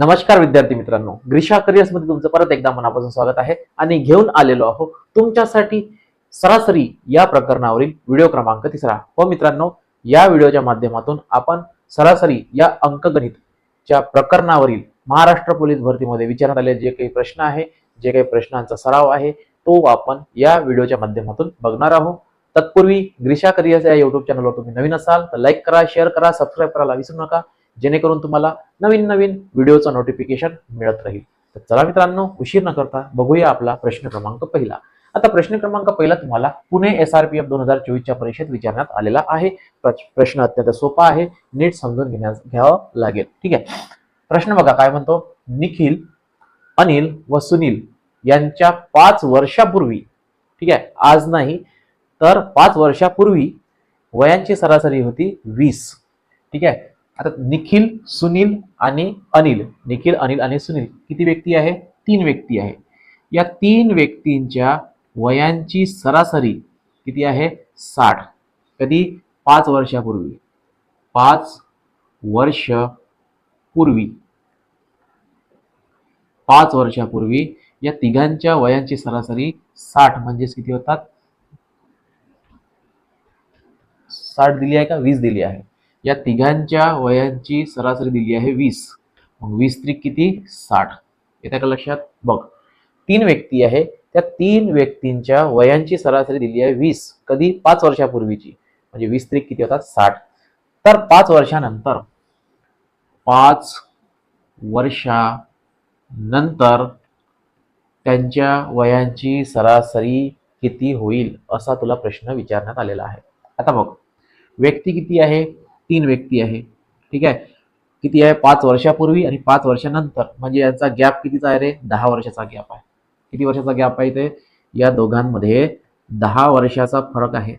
नमस्कार विद्यार्थी मित्रांनो ग्रीशा करिअर्समध्ये तुमचं परत एकदा मनापासून स्वागत आहे. आणि घेऊन आलेलो आहोत तुमच्यासाठी सरासरी या प्रकरणावरील व्हिडिओ क्रमांक तिसरा. हो मित्रांनो या व्हिडिओच्या माध्यमातून आपण सरासरी या अंकगणितच्या प्रकरणावरील महाराष्ट्र पोलीस भरतीमध्ये विचारण्यात आलेले जे काही प्रश्न आहे जे काही प्रश्नांचा सराव आहे तो आपण या व्हिडिओच्या माध्यमातून बघणार आहोत. तत्पूर्वी ग्रीशा करिअर्स या युट्यूब चॅनलवर तुम्ही नवीन असाल तर लाईक करा शेअर करा सबस्क्राईब करायला विसरू नका. जेणेकरून तुम्हाला नवीन नवीन व्हिडिओचं नोटिफिकेशन मिळत राहील. तर चला मित्रांनो उशीर न करता बघूया आपला प्रश्न क्रमांक पहिला. आता प्रश्न क्रमांक पहिला तुम्हाला Pune S R P F दोन हजार चोवीसच्या परीक्षेत विचारण्यात आलेला आहे. प्र- प्रश्न अत्यंत सोपा आहे. नीट समजून घेण्यास घ्यावं लागेल. ठीक आहे? प्रश्न बघा काय म्हणतो? निखिल अनिल व सुनील यांच्या पाच वर्षापूर्वी ठीक आहे? आज नाही तर पाच वर्षापूर्वी वयांची सरासरी होती वीस. ठीक आहे? आता निखिल सुनील आणि अनिल. निखिल अनिल आणि सुनील. किती व्यक्ती आहे? तीन व्यक्ती आहे. या तीन व्यक्तींच्या वयांची सरासरी किती आहे? साठ. कधी? पाच वर्षापूर्वी. पाच वर्ष पूर्वी पाच वर्षापूर्वी या तिघांच्या वयांची सरासरी साठ म्हणजेच किती होतात? साठ दिली आहे का? वीस दिली आहे. या तिघांच्या वयांची सरासरी दिली आहे वीस. मग वीस त्रिक किती? साठ. येत्या का लक्षात? बघ. तीन व्यक्ती आहे. त्या तीन व्यक्तींच्या वयांची सरासरी दिली आहे वीस. कधी? पाच वर्षापूर्वीची. म्हणजे वीस त्रिक किती होतात? साठ. तर पाच वर्षानंतर पाच वर्षानंतर त्यांच्या वयांची सरासरी किती होईल असा तुला प्रश्न विचारण्यात आलेला आहे. आता बघ. व्यक्ती किती आहे? तीन व्यक्ती आहे. ठीक आहे? किती आहे? पाच वर्षापूर्वी आणि पाच वर्षानंतर. म्हणजे यांचा गॅप कितीचा आहे रे? दहा वर्षाचा गॅप आहे. किती वर्षाचा गॅप आहे ते या दोघांमध्ये दहा वर्षाचा फरक आहे.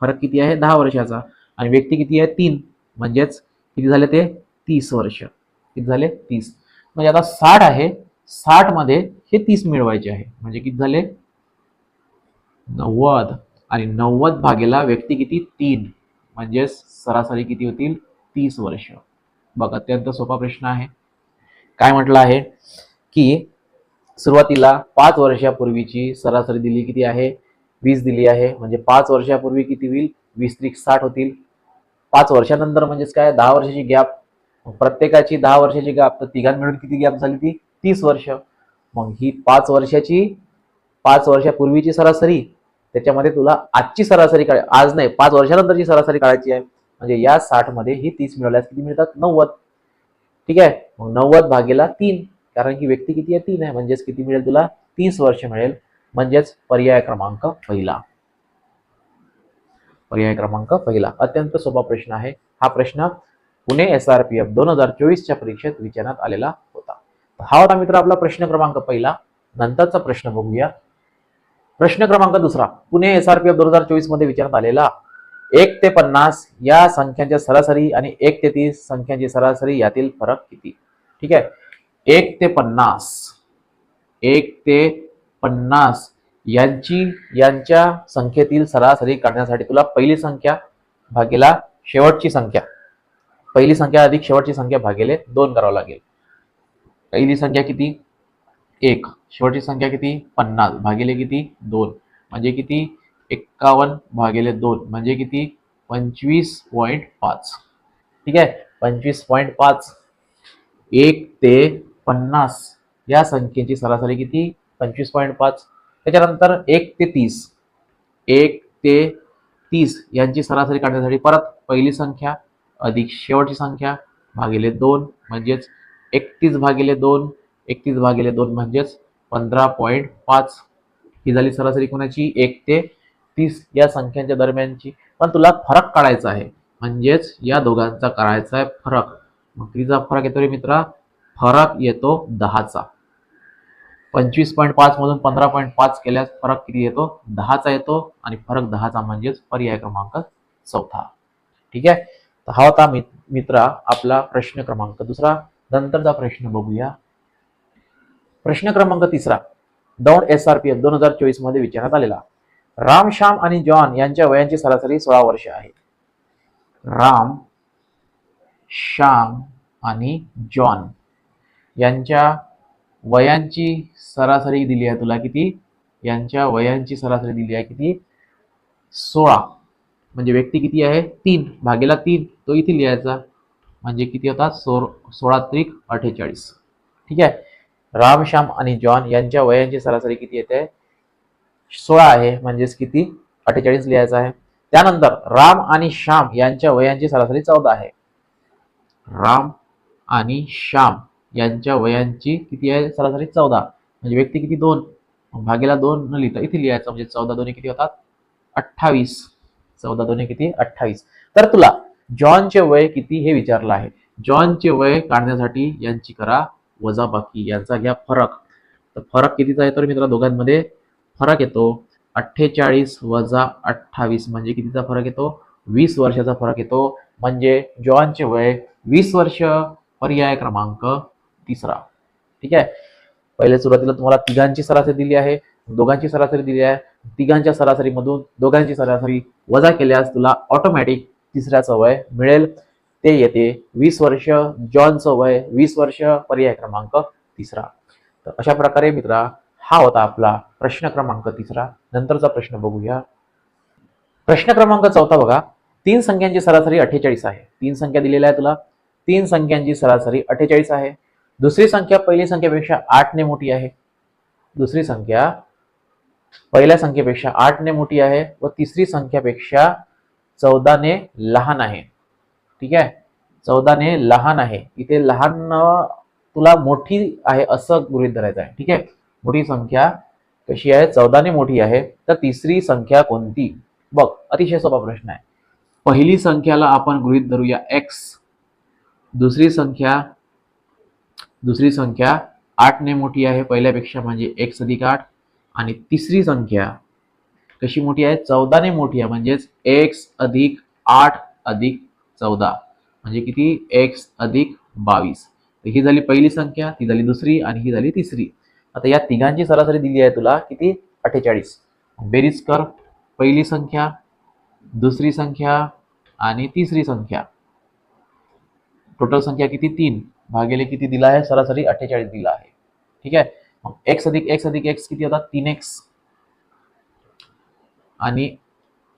फरक किती आहे? दहा वर्षाचा. आणि व्यक्ती किती आहे? तीन. म्हणजेच किती झाले ते? तीस वर्ष. किती झाले? तीस. म्हणजे आता साठ आहे. साठमध्ये हे तीस मिळवायचे आहे. म्हणजे किती झाले? नव्वद. आणि नव्वद भागेला व्यक्ती किती? तीन. म्हणजेच सरासरी किती होतील? तीस वर्ष. बघ अत्यंत सोपा प्रश्न आहे. काय म्हटलं आहे? की सुरुवातीला पाच वर्षापूर्वीची सरासरी दिली किती आहे? वीस दिली आहे. म्हणजे पाच वर्षापूर्वी किती होईल? वीस त्रिक साठ होतील. पाच वर्षानंतर म्हणजेच काय? दहा वर्षाची गॅप. प्रत्येकाची दहा वर्षाची गॅप. तर तिघां मिळून किती गॅप झाली ती? तीस वर्ष. मग ही पाच वर्षाची पाच वर्षापूर्वीची सरासरी त्याच्यामध्ये तुला आजची सरासरी काढ आज नाही पाच वर्षानंतरची सरासरी काढायची आहे. म्हणजे या साठमध्ये ही तीस मिळवल्यास किती मिळतात? नव्वद. ठीक आहे? मग नव्वद भागेला तीन. कारण की व्यक्ती किती आहे? तीन आहे. म्हणजेच किती मिळेल तुला? तीस वर्ष मिळेल. म्हणजेच पर्याय क्रमांक पहिला. पर्याय क्रमांक पहिला. अत्यंत सोपा प्रश्न आहे. हा प्रश्न Pune S R P F दोन हजार चोवीसच्या परीक्षेत विचारण्यात आलेला होता. हा होता मित्र आपला प्रश्न क्रमांक पहिला. नंतरचा प्रश्न बघूया. प्रश्न क्रमांक दुसरा. Pune S R P F दोन हजार चोवीसमध्ये विचारण्यात आलेला. एक ते पन्नास या संख्यांच्या सरासरी आणि एक ते तीस संख्यांची सरासरी यातील फरक किती? ठीक आहे? एक ते पन्नास. एक ते पन्नास यांची यांच्या संख्येतील सरासरी काढण्यासाठी तुला पहिली संख्या भागेला शेवटची संख्या. पहिली संख्या अधिक शेवटची संख्या भागेले दोन करावं लागेल. पहिली संख्या किती? एक. शेवटची संख्या किती? पन्नास. भागिले किती? दोन. म्हणजे किती? एक्कावन्न भागिले दोन. म्हणजे किती? पंचवीस पॉईंट पाच. ठीक आहे? पंचवीस पॉईंट पाच. एक ते पन्नास. या संख्येची सरासरी किती? पंचवीस पॉईंट पाच. त्याच्यानंतर एक ते तीस. एक ते तीस. यांची सरासरी काढण्यासाठी परत पहिली संख्या अधिक शेवटची संख्या भागिले दोन. म्हणजेच एकतीस भागिले दोन. एकतीस भागिले दोन म्हणजेच पंधरा पॉईंट पाच. ही झाली सरासरी कोणाची? एक ते तीस या संख्यांच्या दरम्यानची. पण तुला फरक काढायचा आहे. म्हणजेच या दोघांचा करायचा आहे फरक. मग कितीचा फरक येतो रे मित्रा. फरक येतो दहाचा. पंचवीस पॉईंट पाच मधून पंधरा पॉईंट पाच केल्यास फरक किती येतो? दहाचा येतो आणि फरक दहाचा म्हणजेच पर्याय क्रमांक चौथा. ठीक आहे? तर हा होता मित्रा आपला प्रश्न क्रमांक दुसरा. नंतरचा प्रश्न बघूया. प्रश्न क्रमांक तिसरा. Daund S R P F दोन हजार चोवीसमध्ये विचारण्यात आलेला. राम श्याम आणि जॉन यांच्या वयांची सरासरी सोळा वर्ष आहे. राम श्याम आणि जॉन यांच्या वयांची सरासरी दिली आहे तुला किती? यांच्या वयांची सरासरी दिली आहे किती? सोळा. म्हणजे व्यक्ती किती आहे? तीन. भागेला तीन. तो इथे लिहायचा. म्हणजे किती होता? सो सोळा त्रिक अठ्ठेचाळीस. ठीक आहे? राम श्याम आणि जॉन यांच्या वयांची सरासरी किती येते? सोळा आहे. म्हणजेच किती? अठ्ठेचाळीस लिहायचं आहे. त्यानंतर राम आणि श्याम यांच्या वयांची सरासरी चौदा आहे. राम आणि श्याम यांच्या वयांची किती आहे? सरासरी चौदा. म्हणजे व्यक्ती किती? दोन. भागेला दोन न लिहिता इथे लिहायचं म्हणजे चौदा दोन्ही किती होतात? अठ्ठावीस. चौदा दोन्ही किती? अठ्ठावीस. तर तुला जॉनचे वय किती हे विचारलं आहे. जॉनचे वय काढण्यासाठी यांची करा. वजाबाकी यांचा घ्या फरक. तर फरक कितीचा येतो मित्र दोघांमध्ये फरक येतो अठ्ठेचाळीस वजा अठ्ठावीस म्हणजे कितीचा फरक येतो? वीस वर्षाचा फरक येतो. म्हणजे जॉनचे वय वीस वर्ष पर्याय क्रमांक तिसरा. ठीक आहे? पहिले सुरुवातीला तुम्हाला तिघांची सरासरी दिली आहे. दोघांची सरासरी दिली आहे. तिघांच्या सरासरीमधून दोघांची सरासरी वजा केल्यास तुला ऑटोमॅटिक तिसऱ्याचं वय मिळेल. ते येते वीस वर्ष जॉनचं वय वीस वर्ष पर्याय क्रमांक तिसरा. तर अशा प्रकारे मित्रा हा होता आपला प्रश्न क्रमांक तिसरा. नंतरचा प्रश्न बघूया. प्रश्न क्रमांक चौथा बघा. तीन संख्यांची सरासरी अठ्ठेचाळीस आहे. तीन संख्या दिलेल्या आहे तुला. तीन संख्यांची सरासरी अठ्ठेचाळीस आहे. दुसरी संख्या पहिली संख्येपेक्षा आठने मोठी आहे. दुसरी संख्या पहिल्या संख्येपेक्षा आठने मोठी आहे व तिसरी संख्यापेक्षा चौदाने लहान आहे. ठीक आहे? चौदाने लहान आहे. इथे लहान तुला मोठी आहे असं गृहित धरायचं आहे. ठीक आहे? मोठी संख्या कशी आहे? चौदाने मोठी आहे. तर तिसरी संख्या कोणती? बघ अतिशय सोपा प्रश्न आहे. पहिली संख्याला आपण गृहीत धरूया एक्स दुसरी संख्या दुसरी संख्या आठने मोठी आहे. पहिल्यापेक्षा म्हणजे एक्स अधिक आठ. आणि तिसरी संख्या कशी मोठी आहे? चौदाने मोठी आहे. म्हणजेच एक्स अधिक आठ अधिक चौदा. म्हणजे किती? एक्स अधिक बावीस. तर ही झाली पहिली संख्या ती झाली दुसरी आणि ही झाली तिसरी. आता या तिघांची सरासरी दिली आहे तुला किती? अठ्ठेचाळीस. बेरीज कर. पहिली संख्या दुसरी संख्या आणि तिसरी संख्या. टोटल संख्या किती? तीन. भागेले किती दिला आहे? सरासरी अठ्ठेचाळीस दिला आहे. ठीक आहे? मग एक्स अधिक एक्स अधिक एक्स किती होतात तीन एक्स आणि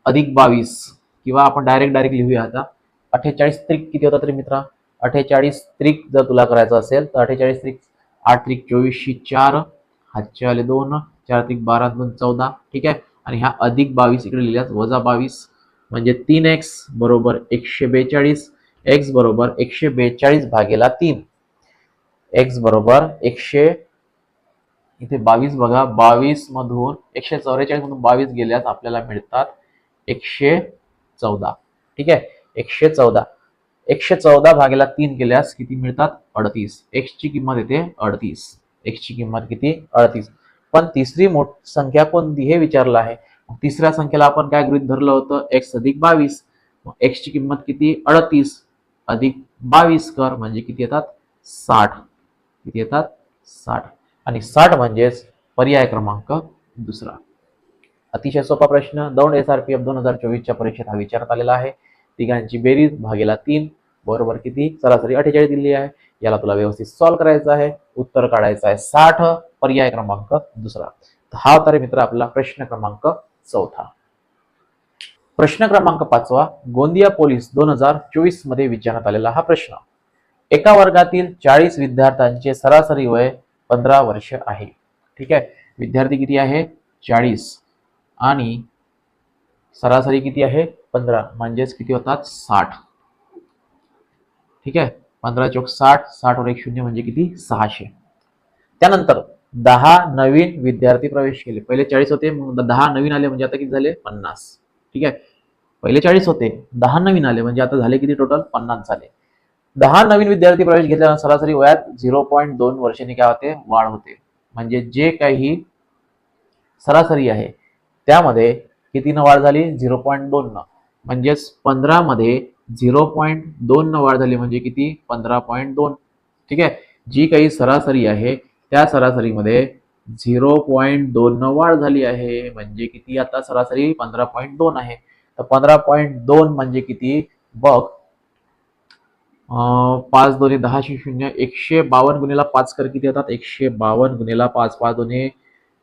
अधिक बावीस. किंवा आपण डायरेक्ट डायरेक्ट लिहूया आता. अठ्ठेचाळीस त्रिक किती होता तरी मित्रा? अठ्ठेचाळीस त्रिक जर तुला करायचं असेल तर अठ्ठेचाळीस त्रिक आठ त्रिक चोवीसशे चार हातचे आले दोन चार त्रिक बारा दोन चौदा ठीक आहे? आणि ह्या अधिक बावीस इकडे लिहिल्यास वजा बावीस म्हणजे तीन एक्स बरोबर एकशे बेचाळीस एक्स बरोबर एकशे बेचाळीस भागेला तीन. एक्स बरोबर एकशे इथे बावीस बघा बावीस मधून एकशे चौवेचाळीस मधून बावीस गेल्यास आपल्याला मिळतात एकशे चौदा. ठीक आहे? एकशे चौदा. एकशे चौदा भागेला तीन केल्यास किती मिळतात? अडतीस. एक्सची किंमत येते अडतीस. एक्सची किंमत किती? अडतीस. पण तिसरी मोठ संख्या कोणती हे विचारलं आहे. मग तिसऱ्या संख्येला आपण काय गृहीत धरलं होतं? एक्स अधिक बावीस. एक्सची किंमत किती? अडतीस. अधिक बावीस कर म्हणजे किती येतात? साठ. किती येतात? साठ. आणि साठ म्हणजेच पर्याय क्रमांक दुसरा. अतिशय सोपा प्रश्न. Daund S R P F दोन हजार चोवीसच्या परीक्षेत हा विचारात आलेला आहे. तिघांची बेरीज भागेला तीन बरोबर किती? सरासरी अठ्ठेचाळीस दिली आहे. याला तुला व्यवस्थित सॉल्व करायचं आहे. उत्तर काढायचं आहे साठ पर्याय क्रमांक दुसरा. तर हा होता रे मित्र आपला प्रश्न क्रमांक चौथा. प्रश्न क्रमांक पाचवा गोंदिया पोलीस दोन हजार चोवीसमध्ये विचारण्यात आलेला हा प्रश्न. एका वर्गातील चाळीस विद्यार्थ्यांचे सरासरी वय पंधरा वर्ष आहे. ठीक आहे? विद्यार्थी किती आहे? चाळीस. आणि सरासरी किती आहे? पंधरा म्हणजेच किती होतात? साठ. ठीक आहे? पंधरा चौक साठ साठ वर एक शून्य म्हणजे किती? सहाशे. त्यानंतर दहा नवीन विद्यार्थी प्रवेश केले. पहिले चाळीस होते दहा नवीन आले म्हणजे आता किती झाले? पन्नास. ठीक आहे? पहिले चाळीस होते दहा नवीन आले म्हणजे आता झाले किती टोटल पन्नास झाले. दहा नवीन विद्यार्थी प्रवेश घेतल्यानंतर सरासरी वयात झिरो पॉईंट दोन वर्षांनी काय होते? वाढ होते. म्हणजे जे काही सरासरी आहे त्यामध्ये कितीनं वाढ झाली? झिरो पॉईंट दोन न म्हणजेच पंधरामध्ये झिरो पॉईंट दोन न वाढ झाली म्हणजे किती? पंधरा पॉईंट दोन. ठीक आहे? जी काही सरासरी आहे त्या सरासरीमध्ये झिरो पॉईंट दोन न वाढ झाली आहे. म्हणजे किती आता सरासरी? पंधरा पॉईंट दोन आहे. तर पंधरा पॉईंट दोन म्हणजे किती? बघ पाच दोन्ही दहाशे शून्य एकशे बावन्न गुन्हेला पाच कर किती येतात? एकशे बावन्न गुन्हेला पाच पाच दोन्ही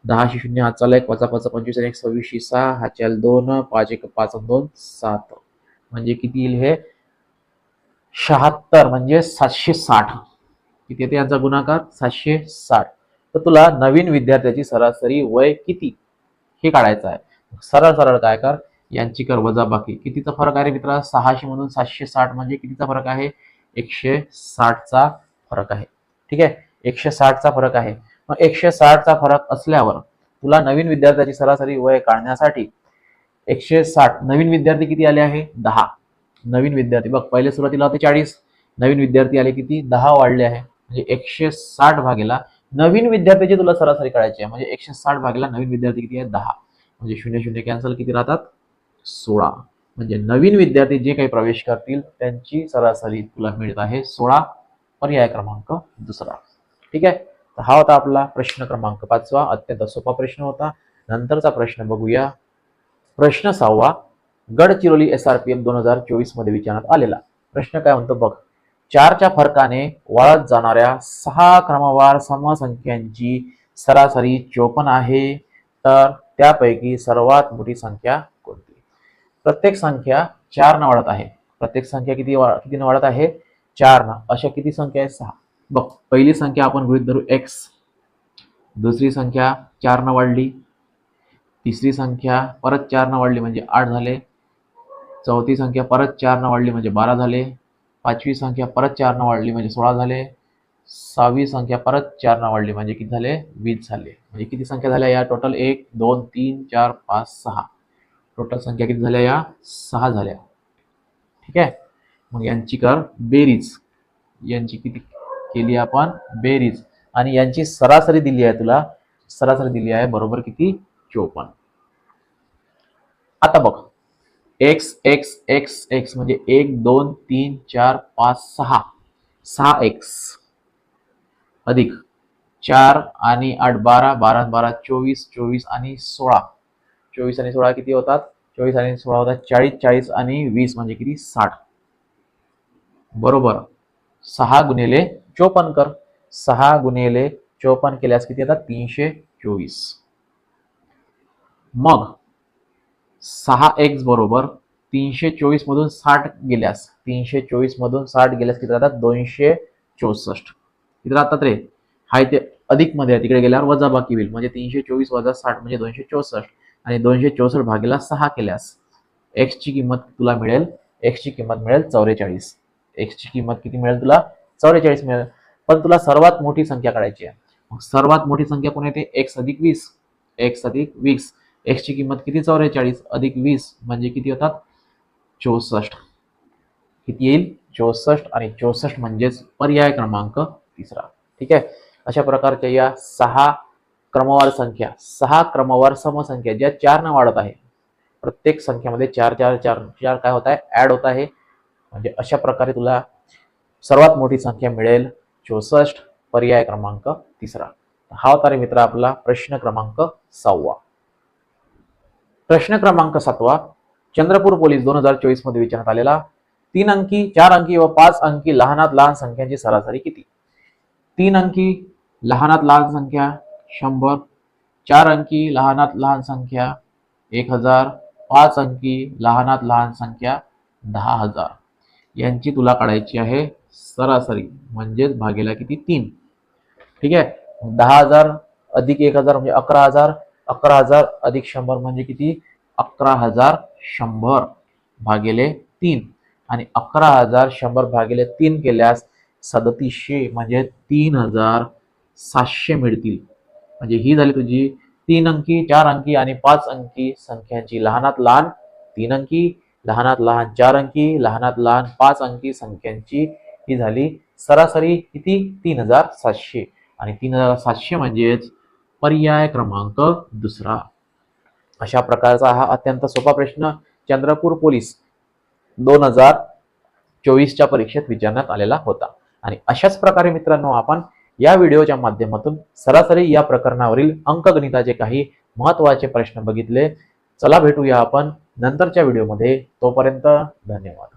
दहाशे शून्य हा चाल एक पाचा पाच पंचवीस आणि एक सव्वीसशे सहा हाच्याल दोन पाच एक पाच दोन सात. म्हणजे किती येईल हे? शहात्तर म्हणजे सातशे साठ. किती येते यांचा गुणाकार? सातशे साठ. तर तुला नवीन विद्यार्थ्याची सरासरी वय किती? हे काढायचं आहे. सरळ सरळ काय कर. यांची कर वजा बाकी. कितीचा फरक आहे मित्रा? सहाशे मधून सातशे साठ म्हणजे कितीचा फरक आहे? एकशे साठचा फरक आहे. ठीक आहे? एकशे साठचा फरक आहे. मग एकशे साठचा फरक असल्यावर तुला नवीन विद्यार्थ्याची सरासरी वय काढण्यासाठी एकशे साठ नवीन विद्यार्थी किती आले आहे? दहा. नवीन विद्यार्थी. बघ पहिले सुरुवातीला होते चाळीस. नवीन विद्यार्थी आले किती? दहा वाढले आहे. म्हणजे एकशे साठ भागेला नवीन विद्यार्थ्याची तुला सरासरी काढायची आहे. म्हणजे एकशे साठ भागेला नवीन विद्यार्थी किती आहे? दहा. म्हणजे शून्य शून्य कॅन्सल किती राहतात? सोळा. म्हणजे नवीन विद्यार्थी जे काही प्रवेश करतील त्यांची सरासरी तुला मिळत आहे सोळा. पर्याय क्रमांक दुसरा. ठीक आहे? तर हा होता आपला प्रश्न क्रमांक पाचवा. अत्यंत सोपा प्रश्न होता. नंतरचा प्रश्न बघूया. प्रश्न सहावा. Gadchiroli S R P M दोन हजार चोवीसमध्ये विचारण्यात आलेला. प्रश्न काय म्हणतो बघ. चारच्या फरकाने वाढत जाणाऱ्या सहा क्रमवार समसंख्यांची सरासरी चोपन्न आहे. तर त्यापैकी सर्वात मोठी संख्या कोणती? प्रत्येक संख्या चार न वाढत आहे. प्रत्येक संख्या किती वा किती वाढत आहे? चार न अशा किती संख्या आहे सहा. बघ पहिली संख्या आपण गृहित धरू एक्स दुसरी संख्या चारनं वाढली. तिसरी संख्या परत चारनं वाढली म्हणजे आठ झाले. चौथी संख्या परत चारनं वाढली म्हणजे बारा झाले. पाचवी संख्या परत चारनं वाढली म्हणजे सोळा झाले. सहावी संख्या परत चारनं वाढली म्हणजे किती झाले? वीस झाले. म्हणजे किती संख्या झाल्या या? टोटल एक दोन तीन चार पाच सहा. टोटल संख्या किती झाल्या या? सहा झाल्या. ठीक आहे? मग यांची कर बेरीज. यांची किती केली आपण बेरीज. आणि यांची सरासरी दिली आहे तुला सरासरी दिली आहे बरोबर किती? चोपन्न. आता बघ. एक्स एक्स एक्स एक्स म्हणजे एक दोन तीन चार पाच सहा. सहा एक्स अधिक. चार आणि आठ बारा. बारा बारा चोवीस. चोवीस आणि सोळा. चोवीस आणि सोळा किती होतात? चोवीस आणि सोळा होतात चाळीस. चाळीस आणि वीस म्हणजे किती? साठ. बरोबर. सहा गुणिले चोपन्न कर. सहा गुणिले चोपन्न केल्यास किती येतात? तीनशे चोवीस. मग सहा एक्स बरोबर तीनशे चोवीस मधून साठ गेल्यास तीनशे चोवीस मधून साठ गेल्यास किती राहतात? दोनशे चौसष्ट. किती राहतात रे? हाय ते अधिकमध्ये तिकडे गेल्यावर वजा बाकी होईल. म्हणजे तीनशे चोवीस वजा साठ म्हणजे दोनशे चौसष्ट. आणि दोनशे चौसष्ट भागेला सहा केल्यास एक्स ची किंमत तुला मिळेल. एक्स ची किंमत मिळेल चौवेचाळीस एक्स ची किंमत किती मिळेल तुला? चौवेचाळीस मिळेल. पण तुला सर्वात मोठी संख्या काढायची आहे. मग सर्वात मोठी संख्या कोण येते? एक्स अधिक वीस. एक्स अधिक वीस. एक्सची किंमत किती? चौवेचाळीस अधिक वीस म्हणजे किती होतात? चौसष्ट. किती येईल? चौसष्ट. आणि चौसष्ट म्हणजेच पर्याय क्रमांक तिसरा. ठीक आहे? अशा प्रकारच्या या सहा क्रमवार संख्या सहा क्रमवार समसंख्या ज्या चारनं वाढत आहे. प्रत्येक संख्येमध्ये चार चार चार चार काय होत आहे? ॲड होत आहे. म्हणजे अशा प्रकारे तुला सर्वात मोठी संख्या मिळेल चौसष्ट पर्याय क्रमांक तिसरा. हा होता रे मित्र आपला प्रश्न क्रमांक सहावा. प्रश्न क्रमांक सातवा चंद्रपूर पोलीस दोन हजार चोवीसमध्ये विचारण्यात आलेला तीन अंकी चार अंकी व पाच अंकी लहानात लहान संख्यांची सरासरी किती? तीन अंकी लहानात लहान संख्या शंभर. चार अंकी लहानात लहान संख्या एक हजार. पाच अंकी लहानात लहान संख्या दहा हजार. यांची तुला काढायची आहे सरासरी म्हणजेच भागेला किती? तीन. ठीक आहे? दहा हजार अधिक एक हजार म्हणजे अकरा हजार. अकरा हजार अधिक शंभर म्हणजे किती? अकरा हजार शंभर भागिले तीन. आणि अकरा हजार शंभर भागिले तीन केल्यास सदतीसशे म्हणजे तीन हजार सातशे मिळतील. म्हणजे ही झाली तुझी तीन अंकी चार अंकी आणि पाच अंकी संख्यांची लहानात लहान तीन अंकी लहानात लहान चार अंकी लहानात लहान पाच अंकी संख्यांची ही झाली सरासरी किती? तीन हजार सातशे. आणि तीन हजार सातशे म्हणजेच पर्याय क्रमांक दुसरा. अशा प्रकारचा हा अत्यंत सोपा प्रश्न चंद्रपूर पोलीस दोन हजार चोवीसच्या परीक्षेत विचारण्यात आलेला होता. आणि अशाच प्रकारे मित्रांनो आपण या व्हिडिओच्या माध्यमातून सरासरी या प्रकरणावरील अंकगणिताचे काही महत्त्वाचे प्रश्न बघितले. चला भेटूया आपण नंतरच्या व्हिडिओमध्ये. तोपर्यंत धन्यवाद.